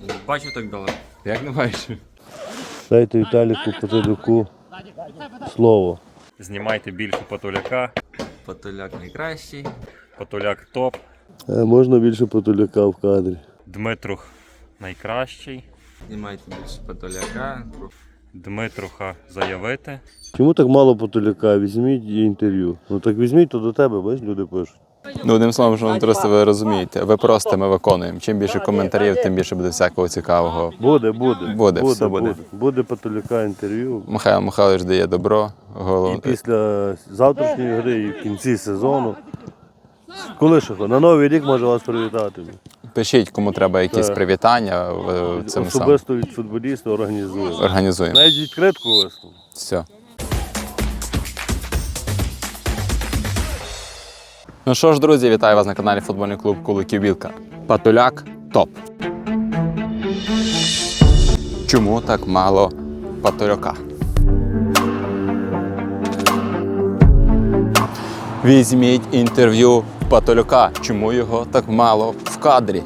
Не бачу так далеко. Як не бачиш? Дайте Віталіку Потолюку слово. Знімайте більше Потоляка. Потоляк найкращий. Потоляк топ. Е, Можна більше Потолюка в кадрі. Дмитрух найкращий. Знімайте більше потоляка. Дмитруха заявити. Чому так мало Потолюка? Візьміть інтерв'ю. Ну так візьміть то до тебе, бачиш, люди пишуть. Ну, одним словом, що товариство, ви розумієте. Ви просто ми виконуємо. Чим більше коментарів, тим більше буде всякого цікавого. Буде, буде. Буде, все буде. буде. Буде Потолюка інтерв'ю. Михайло Михайлович дає добро. І Голов... після завтрашньої гри, і в кінці сезону. Коли ще? На Новий рік може вас привітати. Пишіть, кому треба якісь Так. привітання. в- Цим Особисто від футболіста організуємо. організуємо. Навіть відкритку весну. Все. Ну що ж, друзі, вітаю вас на каналі футбольний клуб Куликів Білка. Патуляк топ. Чому так мало патуляка? Візьміть інтерв'ю в Патулюка. Чому його так мало в кадрі?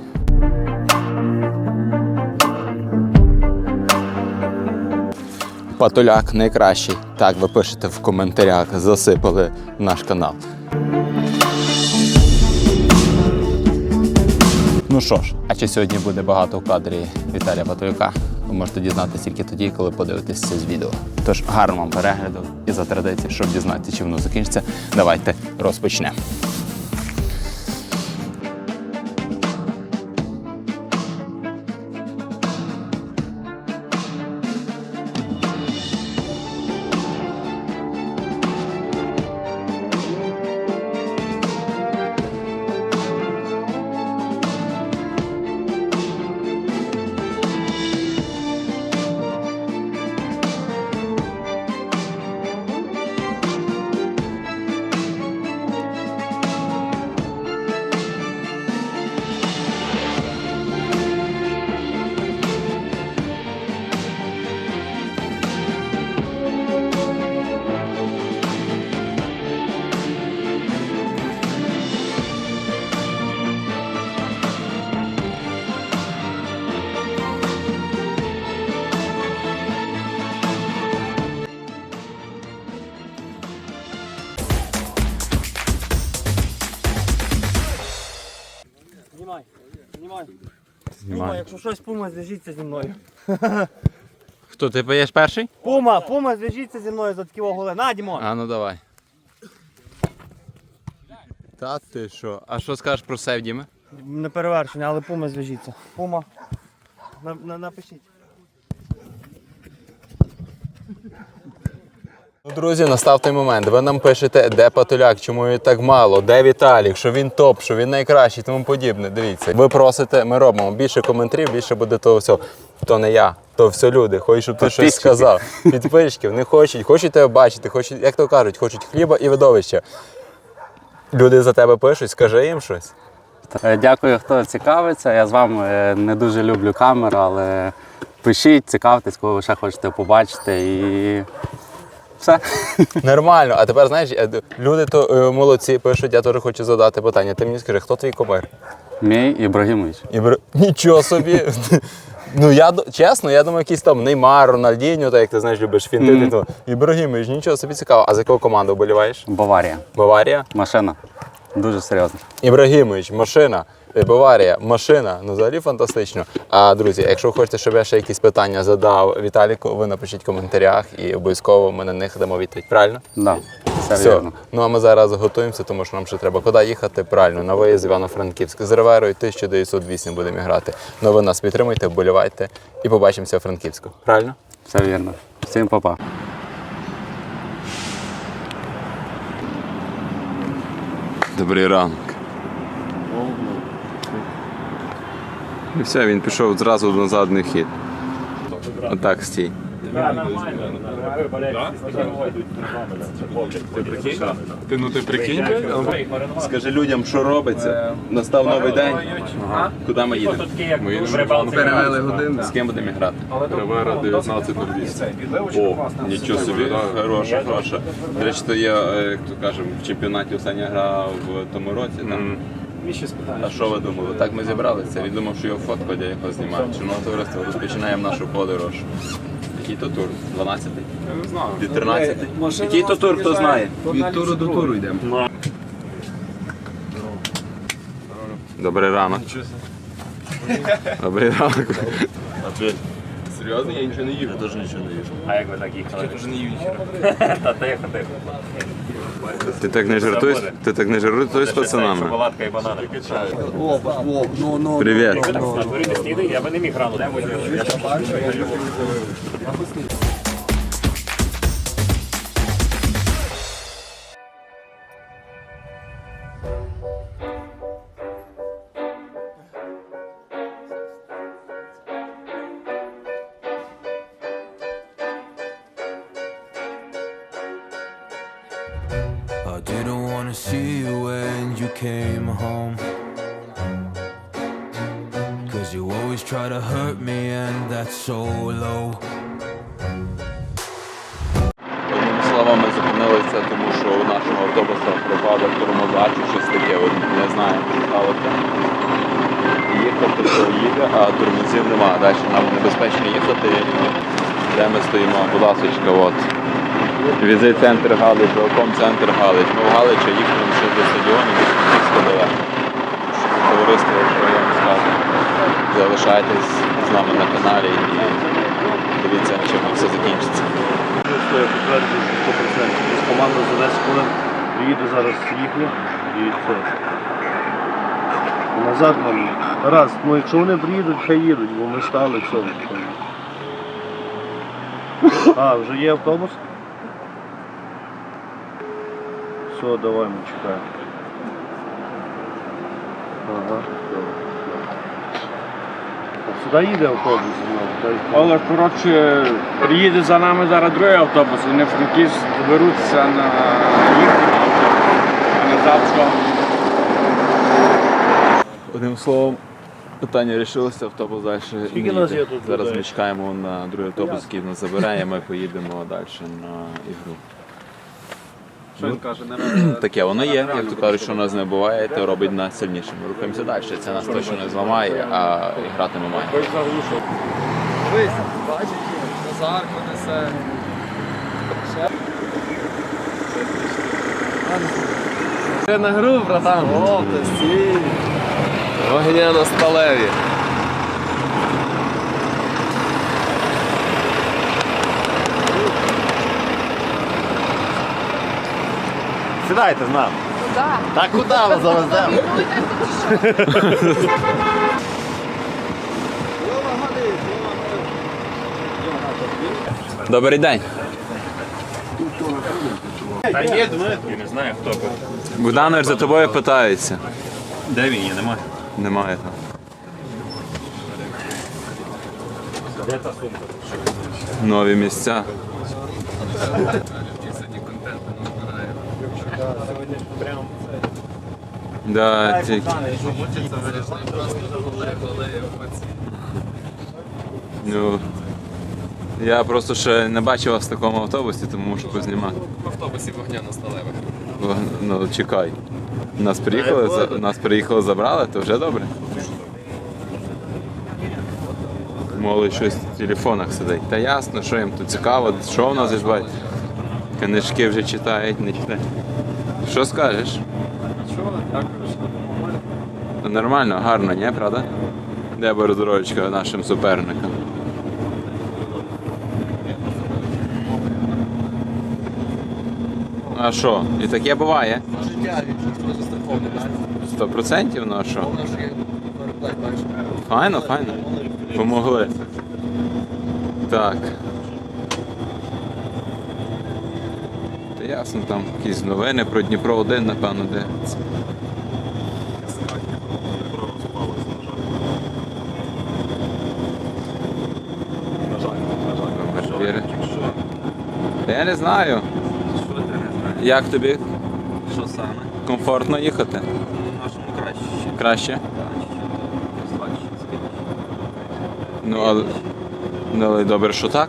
Патуляк найкращий. Так, ви пишете в коментарях, засипали наш канал. Ну що ж, а чи сьогодні буде багато в кадрі Віталія Батуюка? Ви можете дізнатися тільки тоді, коли подивитесь це з відео. Тож гарного вам перегляду і за традицією, щоб дізнатися, чи воно закінчиться, давайте розпочнемо. Знімай. Пума, Знімаю. якщо щось, пума, зв'яжіться зі мною. Хто ти поєш перший? Пума, пума, зв'яжіться зі мною за такі оголи. На, Дімон. А ну давай. Та ти що? А що скажеш про сейв, Діме? Не перевершення, але пума зв'яжіться. Пума. На, на, напишіть. Друзі, настав той момент. Ви нам пишете, де Патуляк, чому він так мало, де Віталік, що він топ, що він найкращий, тому подібне. Дивіться. Ви просите, ми робимо більше коментарів, більше буде того всього. То не я, то все люди. Хочуть, щоб ти щось сказав. Підписчиків не хочуть, хочуть тебе бачити, хочуть, як то кажуть, хочуть хліба і видовища. Люди за тебе пишуть, скажи їм щось. Е, Дякую, хто цікавиться. Я з вами е, не дуже люблю камеру, але пишіть, цікавтесь, кого ви ще хочете побачити і все. Нормально. А тепер знаєш, люди то е, молодці пишуть, я теж хочу задати питання. Ти мені скажи, хто твій кумир? Мій Ібрагімович. Ібр... Нічого собі. Ну я чесно, я думаю, якийсь там Неймар, Рональдіньо, так як ти знаєш, любиш фінти. Мгм. то Ібрагімович, нічого собі цікаво. А за яку команду вболіваєш? Баварія. Баварія? Машина. Дуже серйозно. Ібрагімович, машина. Е, Баварія, машина. Ну взагалі фантастично. А друзі, якщо ви хочете, щоб я ще якісь питання задав Віталіку, ви напишіть в коментарях і обов'язково ми на них дамо відповідь. Правильно? Да, все Все. вірно. Ну а ми зараз готуємося, тому що нам ще треба куди їхати. Правильно, на виїзд Івано-Франківськ З Реверою 1908 будемо грати. Ну ви нас підтримуйте, вболівайте і побачимося у Франківську. Правильно? Все вірно. Всім па-па. Добрий ранок. І все, він пішов зразу на задний хід. Отак стій. Ти ну ти прикинь? Скажи людям, що робиться. Настав новий день. Куди ми їдемо? Ми їдемо Перевели годину. З ким будемо грати? Ревера 19.08. О, Нічого собі, хороша, хороша. До речі, то я, е, як то кажемо, в чемпіонаті остання гра в тому році. Там. А що ви думали? Так ми зібралися. Він думав, що його фоткають, я його знімаю. Чорного товариство розпочинаємо нашу подорож. Який то тур? 12-й? Не знаю. Від 13-й? Який то тур, хто знає? Від туру до туру йдемо. Добрий ранок. Добрий ранок. Серйозно, я нічого не їв. Я теж нічого не їжу. А як ви так їхали? Я теж не їв Та тихо, тихо. Ти так не жартуєш? Ти так не жартуєш з пацанами? Шоколадка і банани. Привіт. Я би не міг рано. Я бачу. I so low. Одними словами зупинилися, тому що у нашого автобуса пропав електромодач чи щось таке. От не знаємо, що сталося. Їхати то їде, а тормозів немає. Далі нам небезпечно їхати. Де ми стоїмо? Будь ласочка, от. Візит центр Галич, велком центр Галич. Ми в Галича їхали ще до стадіону, далеко. Товариство, що я вам скажу. Залишайтесь з нами на каналі і дивіться, чим все закінчиться. Підтверджую, що 100%. Ось команда за 10 хвилин зараз їхня і все. Назад нам. Раз, ну якщо вони приїдуть, хай їдуть, бо ми стали, все. А, вже є автобус? Все, давай, ми чекаємо. Ага, добре. Сюди їде автобус знову. Але коротше, приїде за нами зараз другий автобус, вони франківськ доберуться на їхній автобус, а назад що? Одним словом, питання вирішилося, автобус далі. Скільки не нас є тут Зараз людей? ми чекаємо на другий автобус, який нас забирає, ми поїдемо далі на ігру. Що він каже, Таке воно є. Як то кажуть, що нас не буває, то робить нас сильнішим. Рухаємося далі. Це нас точно не зламає, а грати ми маємо. Дивись, бачиш, Назарко несе. Ще на гру, братан. О, ти стій. Вогня на сталеві. Сідайте з нами. Та куди ви завеземо? Добрий день. Та є Дмитрий. Я не знаю, хто. Богданович за тобою питаються. Де він є, немає. Немає там. Де та сумка? Нові місця. Да, тільки. Ну, я просто ще не бачив вас в такому автобусі, тому можу познімати. В автобусі вогня на сталевих. Ну, чекай. Нас приїхали, за- нас приїхали, забрали, то вже добре. Молодь щось в телефонах сидить. Та ясно, що їм тут цікаво, що в нас відбувається. Книжки вже читають, не читають. Що скажеш? Ну, Нормально, гарно, ні, правда? Де борозорочка нашим суперникам. А що? І таке буває? життя він теж страховний, так? Сто процентів, ну а що? Файно, файно. Помогли. Так. Та ясно, там якісь новини про Дніпро 1, напевно, дивиться. Та я не знаю. Як тобі Що саме? комфортно їхати? Нашому краще. Краще? Ну, але, ну, але добре, що так.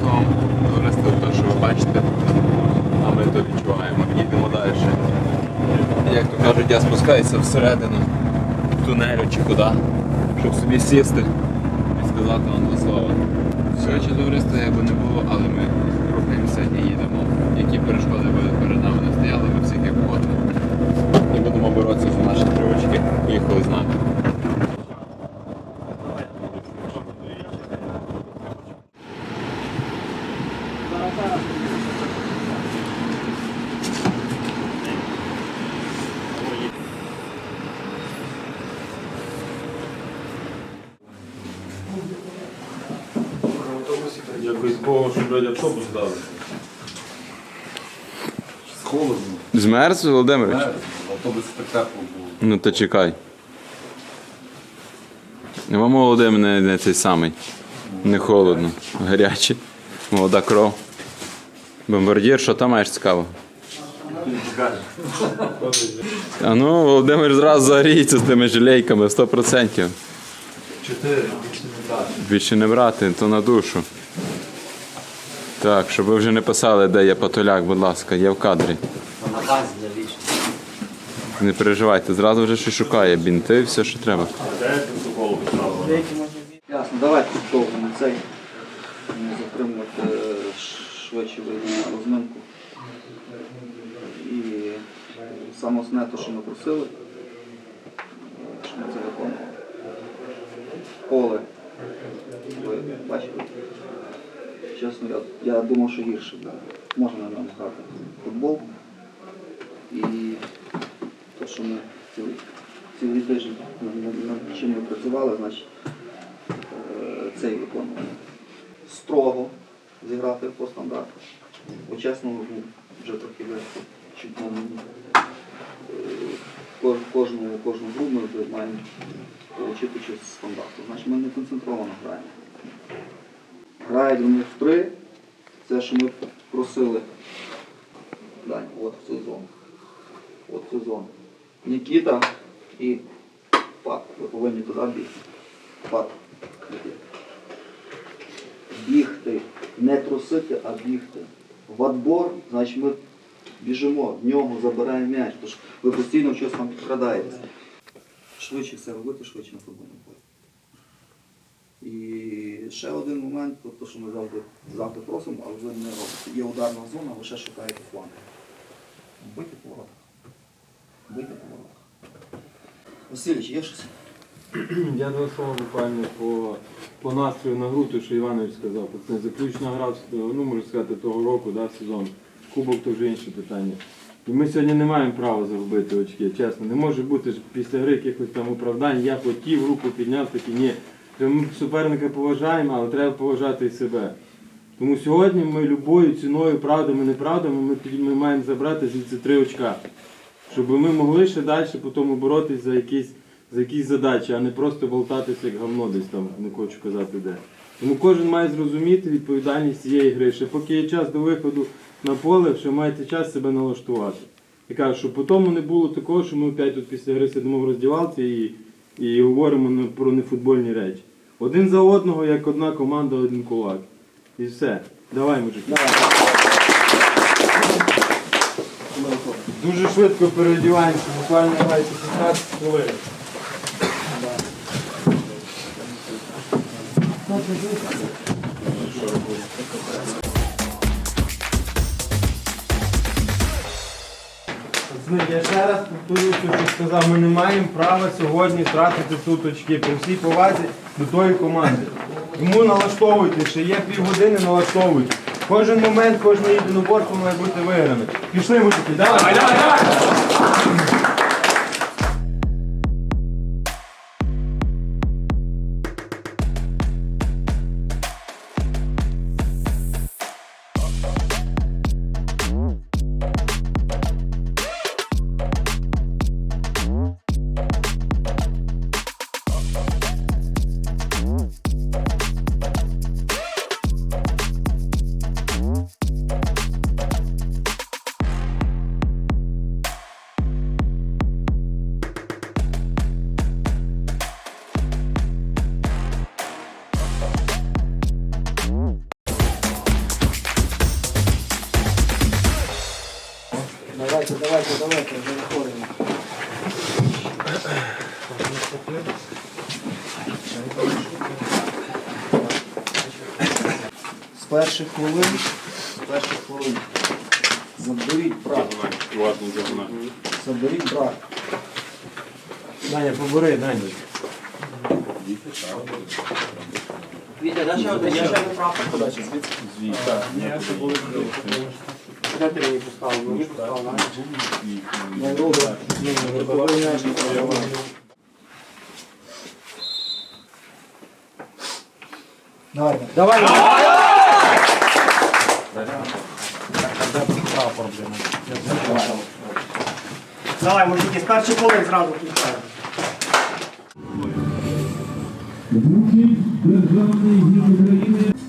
Словом, товариство, те, що ви бачите, а ми то відчуваємо, їдемо далі. як то кажуть, я спускаюся всередину тунелю чи куди, щоб собі сісти сказати вам два слова. Все, чи товариство якби не було, але ми рухаємося і їдемо. Які перешкоди були перед нами не стояли, ми всіх як угодно. І будемо боротися за наші привички. Поїхали з нами. Якось блядь, автобус дали. Холодно. Змерз, Володимирович? Автобус так тепло було. Ну то чекай. Вам Володимир не, не цей самий. Не холодно, гарячий. Молода кров. Бомбардір, що там маєш цікаво? А ну, Володимир зразу загріється з тими жилейками 100%. Чотири. Більше не брати, то на душу. Так, щоб ви вже не писали, де є патоляк, будь ласка, є в кадрі. На базі для вічно. Не переживайте, зразу вже щось шукає, бінти, все, що треба. Ясно, давайте довго на цей. Не затримувати е, швидше на розминку. І саме основне те, що ми просили, що ми це виконували. Поле. Ви бачили? Чесно, я, я думав, що гірше буде. Можна на ньому грати футбол. І те, що ми цілий, цілий тиждень над, чим ми працювали, значить е, цей виконували. Строго зіграти по стандарту. Бо чесно, ну, вже трохи легко. Нам е, кожну, кожну гру ми маємо отримати щось з стандарту. Значить ми не концентровано граємо. В три. Це, що ми просили. Дань, от в цю. От в. Нікіта і пак. Ви повинні туди бігти. Пак. Бігти. Не трусити, а бігти. В отбор, значить ми біжимо, в нього забираємо м'яч, тож ви постійно щось там підкрадаєтесь. Швидше все робити, швидше на полі. І ще один момент, тобто, що ми завжди, завжди просимо, але ви не робите. Є ударна зона, ви ще шукаєте фланг. Бийте по воротах. Бийте по воротах. Васильович, є щось? Я два слова буквально по, по настрою на гру, то що Іванович сказав. Це заключна гра, ну можна сказати, того року, да, сезон. Кубок то вже інше питання. І ми сьогодні не маємо права загубити очки, чесно. Не може бути після гри якихось там оправдань, я хотів, руку підняв, такі ні. Ми суперника поважаємо, але треба поважати і себе. Тому сьогодні ми любою ціною, правдами, неправдами, ми, ми маємо забрати звідси три очка. Щоб ми могли ще далі по тому боротись за якісь, за якісь задачі, а не просто болтатися як говно десь там, не хочу казати де. Тому кожен має зрозуміти відповідальність цієї гри. Ще поки є час до виходу на поле, ще маєте час себе налаштувати. І кажу, щоб по тому не було такого, що ми опять тут після гри сидимо в роздівалці і, і говоримо про нефутбольні речі. Один за одного, як одна команда, один кулак. І все. Давай, мужики. Дуже швидко переодіваємося, буквально давайте 15 хвилин. Пацани, Я ще раз повторюю, що сказав, ми не маємо права сьогодні втратити тут очки при всій повазі до тої команди. Тому налаштовуйте, ще є півгодини, налаштовуйте. Кожен момент, кожна єдиноборство має бути виграний. Пішли, мужики, давай! давай, давай! Перших хвилин, перших хвилин. Заберіть брат. Заберіть брат. Даня, побери, Даня. Вітя, дай ще один, я ще один прапор подачі, звідси. Де ти мені поставив? Мені поставив, Даня. Найруга. Випливай м'яч, не. Давай, давай. Давай, мужики, старший хвилин зразу включаємо. Якщо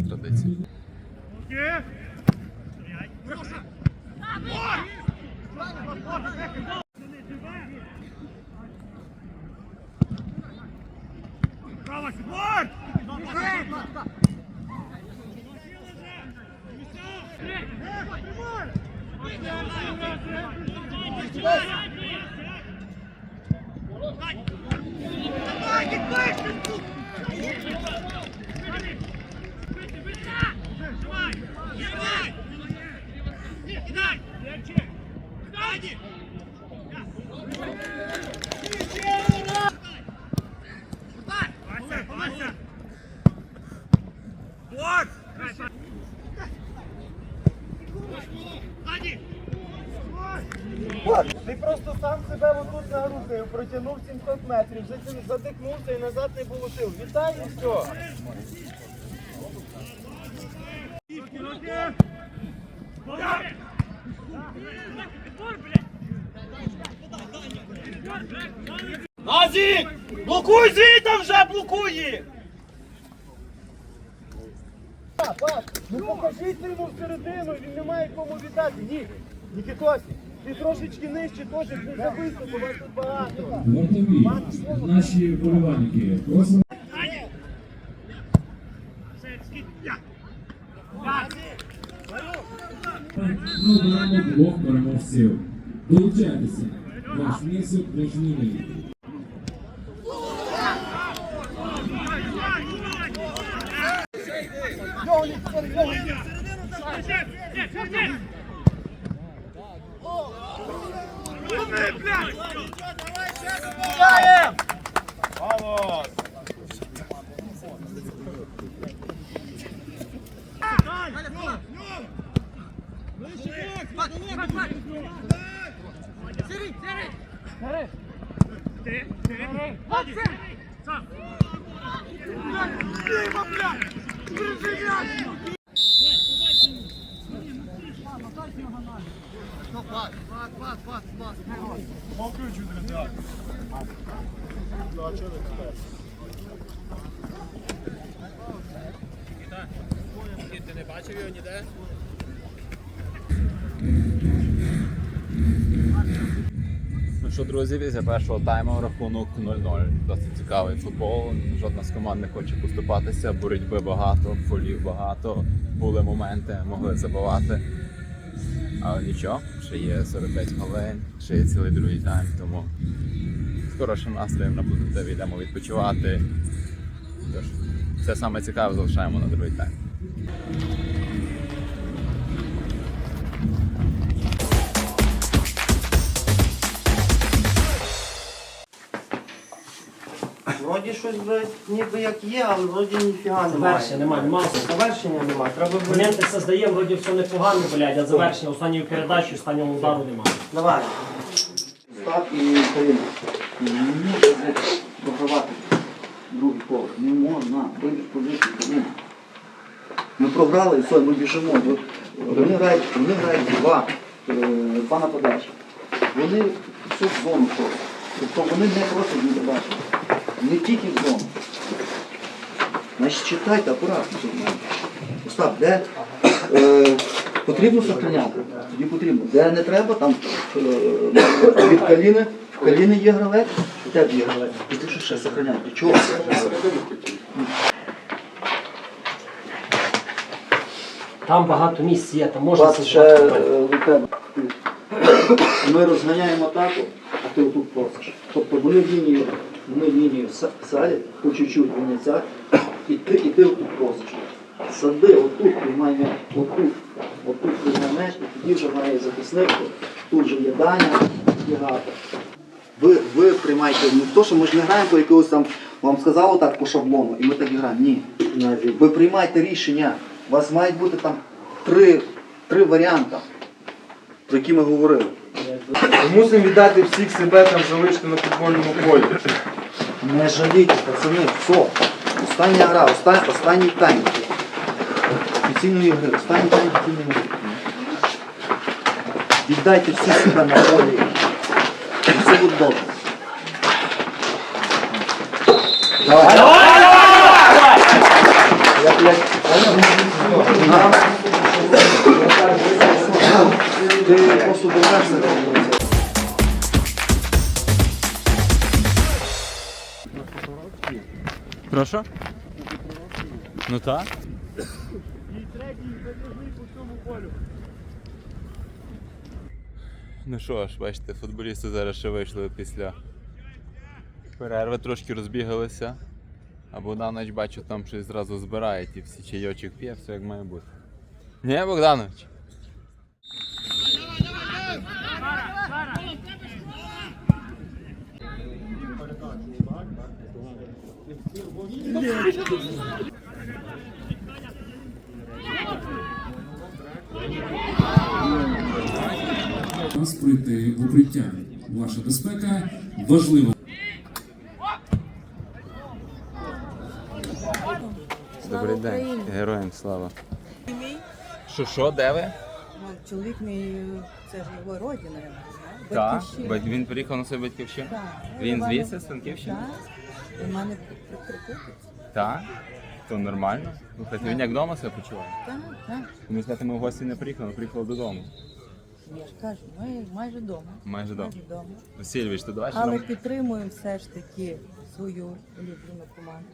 за традицією. Отут протягнув 700 метрів, задихнувся і назад не було сил. Вітаю і все. Назік! Блокуй звідти вже, блокуй їх! Ну покажіть йому всередину, він не має кому віддати. Ні, Нікітосі, ти трошечки нижче, теж за виступу вас тут багато. Вартові, наші вболівальники, просимо. Ми беремо двох переможців. Долучайтеся. Ваш внесок важливий. Ну що, друзі, після першого тайму рахунок 0-0. Досить цікавий футбол. Жодна з команд не хоче поступатися. Боротьби багато, фолів багато. Були моменти, могли забивати. Але нічого, ще є 45 хвилин, ще є цілий другий тайм, тому хорошим настроєм на позитиві, йдемо відпочивати. Тож, все саме цікаве залишаємо на другий тайм. Щось би ніби як є, але вроді ніфіга немає. Завершення немає, нема. Завершення немає. Треба би... Моменти создаємо, вроді все непогано, блядь, а завершення останньої передачі, останнього удару немає. Давай. Став і коліна. Не можна програвати другий поверх. Не можна. Вийдеш позицію коліна. Ми програли, і все, ми біжимо. От Вони грають, вони грають два, е, два нападачі. Вони всю зону просять. Тобто вони не просять не подачі. Не тільки в зону. Значить, читайте акуратно. Остап, де е, потрібно сохраняти? Тоді потрібно. Де не треба, там е, від каліни, в каліни є гравець, у тебе є гравець. І ти що ще сохраняти? Для чого? Там багато місць є, там можна Вас ще е, тебе. Ми розганяємо атаку, а ти отут просиш. Тобто вони лінію, вони лінію са- садять, по чуть-чуть вони садять, і ти, і ти отут просиш. Сади, отут приймай м'яч, отут, отут приймай м'яч, і тоді вже має захисник, тут же є Даня, є Гата. Ви, ви приймаєте, не то, що ми ж не граємо по якогось там, вам сказали так по шаблону, і ми так і граємо. Ні. Ви приймаєте рішення. У вас мають бути там три, три варіанти, про які ми говорили. Мусимо віддати всіх себе там залишити на футбольному полі. Не жалійте, пацани, все. Остання гра, оста- останній тайм. Офіційної гри, останній тайм офіційної гри. Віддайте всі себе на полі. І все буде добре. Давай. Я, блядь. Ти просто дивишся. Прошу? Ну так. І третій затяжний по цьому полю. Ну що ж, бачите, футболісти зараз ще вийшли після перерви, трошки розбігалися. А Богданович, бачу, там щось зразу збирає, ті всі чайочок п'є, все як має бути. Ні, Богданович? Вас пройти в укриття. Ваша безпека важлива. Добрий день, героям слава. Що, що, де ви? Ну, чоловік мій, це ж його родина. Так, він приїхав на свою батьківщину? Він звідси, з Франківщини? Так. У мене прикрутить. Так. То нормально. Слухайте, він як вдома себе почуває? Так, так. Ми сказати, ми в гості не приїхали, ми приїхали додому. Я ж кажу, ми майже вдома. Майже вдома. Вдома. Васильович, то давай ще Але нам підтримуємо все ж таки свою улюблену команду.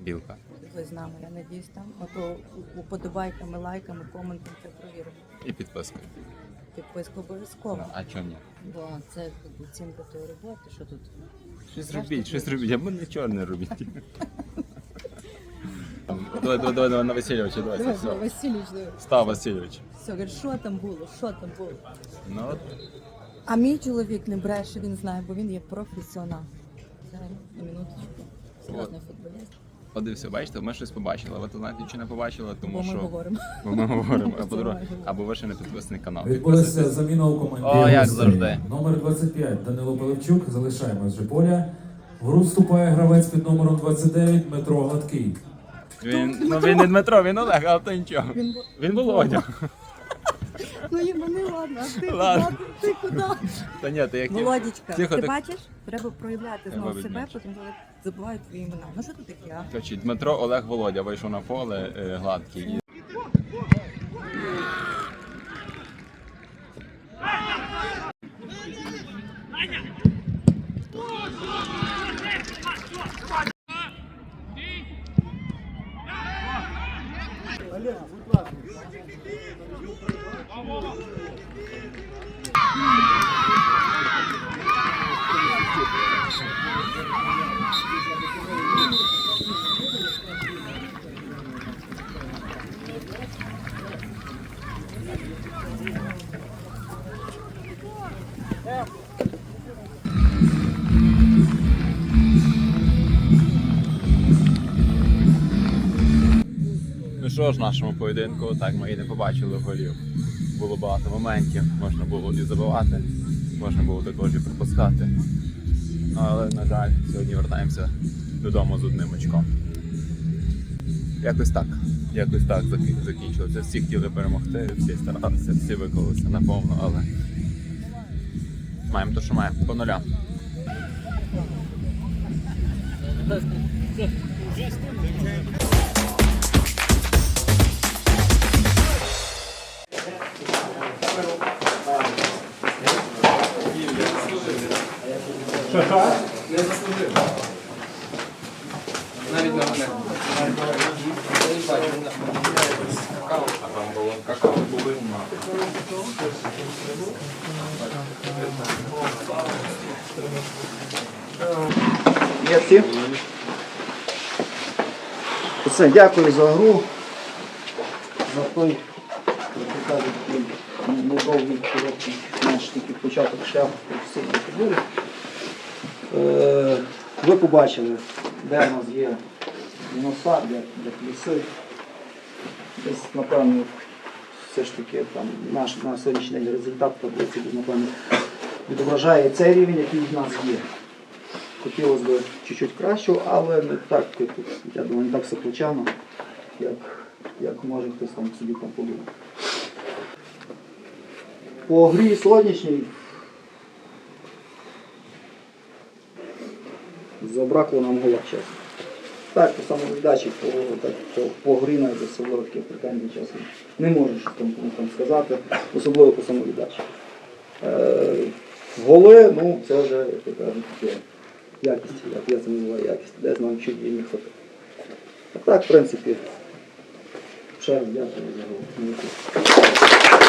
білка. Ви з нами, я надіюсь, там. Ото уподобайками, лайками, коментами це провіримо. І підписка. Підписку обов'язково. А чого ні? Бо це оцінка тої роботи, що тут. Щось робіть, щось робіть, або нічого не робіть. Давай, давай, давай, давай на Васильовича, давай. Давай, все. Васильович, давай. Став Васильович. Все, говорить, що там було, що там було. Ну, от. А мій чоловік не бреше, він знає, бо він є професіонал. Зараз на минуточку. Серйозний футболіст. От і все, бачите, ми щось побачили. Ви то знаєте, чи не побачили, тому Бо ми що говоримо. Бо ми говоримо. Це А по-друге, або ви ще не підписаний канал. Відбулася заміна у команді. О, як завжди. Номер 25 Данило Пилипчук залишає межі поля. В гру вступає гравець під номером 29 Дмитро Гладкий. Він, ну, він не Дмитро, він Олег, але то нічого. Він, Він Володя. Ну і мене ладно, а ти Ладно. куди? Ти куди? Та ні, ти як Володічка, Тихо, ти так- бачиш? Треба проявляти знову Вибач, себе, потім коли забувають твої імена. Ну що ти таке? а? Дмитро Олег Володя вийшов на поле е, гладкий. Олег, що ж, нашому поєдинку так ми і не побачили голів. Було багато моментів, можна було і забивати, можна було також і пропускати. Ну, але, на жаль, сьогодні вертаємося додому з одним очком. Якось так. Якось так закінчилося. Всі хотіли перемогти, всі старалися, всі виклалися наповно, але маємо те, що маємо. По нулям. Все, дякую за гру. За той, як кажуть, недовгий короткий наш тільки початок шляху професійної фігури. Е, ви побачили, де в нас є мінуса, де, де плюси. Десь, напевно, все ж таки там, наш на сьогоднішній результат таблиці, напевно, відображає цей рівень, який в нас є. Хотілося б чуть-чуть кращого, але не так, я думаю, не так все як, як може хтось там собі там подумав. По грі сьогоднішній забракло нам гола часу. Так, по самовіддачі, по, так, по, по грі навіть особливо таких претензій часу не щось там, там сказати, особливо по самовіддачі. Е, голи, ну це вже, як кажуть, таке якість, як я це називаю якість, де нам чуть і не хватить. А так, в принципі, ще раз дякую за.